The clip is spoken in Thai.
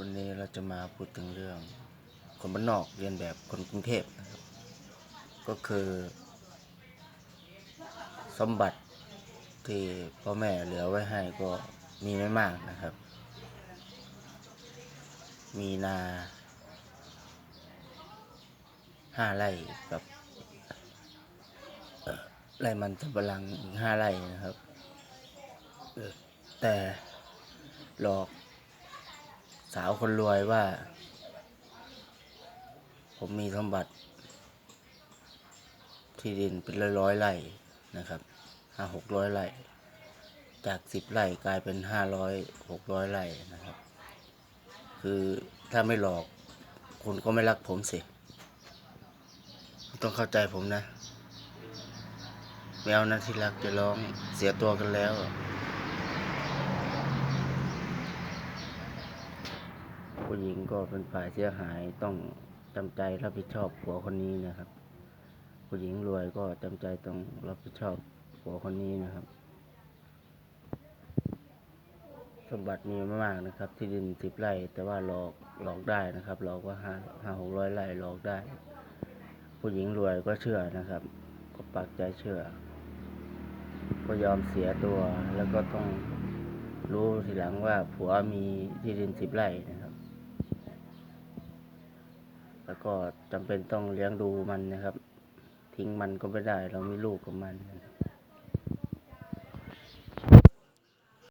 วันนี้เราจะมาพูดถึงเรื่อง คนบ้านนอกเรียนแบบคนกรุงเทพนะครับ ก็คือสมบัติที่พ่อแม่เหลือไว้ให้ก็มีไม่มากนะครับ มีนาห้าไร่กับไร่มันสำปะหลังห้าไร่นะครับ แต่หลอก สาวคนรวยว่า ผมมีสมบัติ ที่ดินเป็นร้อยๆไร่นะครับห้าหกร้อยไร่ จากสิบไร่กลายเป็นห้าร้อยหกร้อยไร่นะครับ คือถ้าไม่หลอกคุณก็ไม่รักผมสิ ต้องเข้าใจผมนะแมวนะที่รักจะร้องเสียตัวกันแล้ว ผู้หญิงก็เป็นฝ่ายเสียหายต้องจำใจรับผิดชอบผัวคนนี้นะครับ ผู้หญิงรวยก็จำใจต้องรับผิดชอบผัวคนนี้นะครับ สมบัติมีไม่มากนะครับ ที่ดินสิบไร่แต่ว่าหลอกหลอกได้นะครับหลอกว่าห้าห้าหกร้อยไร่หลอกได้ ผู้หญิงรวยก็เชื่อนะครับ ก็ปักใจเชื่อ ก็ยอมเสียตัวแล้วก็ต้องรู้ทีหลังว่าผัวมีที่ดินสิบไร่นะครับ แล้วก็จำเป็นต้องเลี้ยงดูมันนะครับ ทิ้งมันก็ไม่ได้ เรามีลูกกับมันนะครับ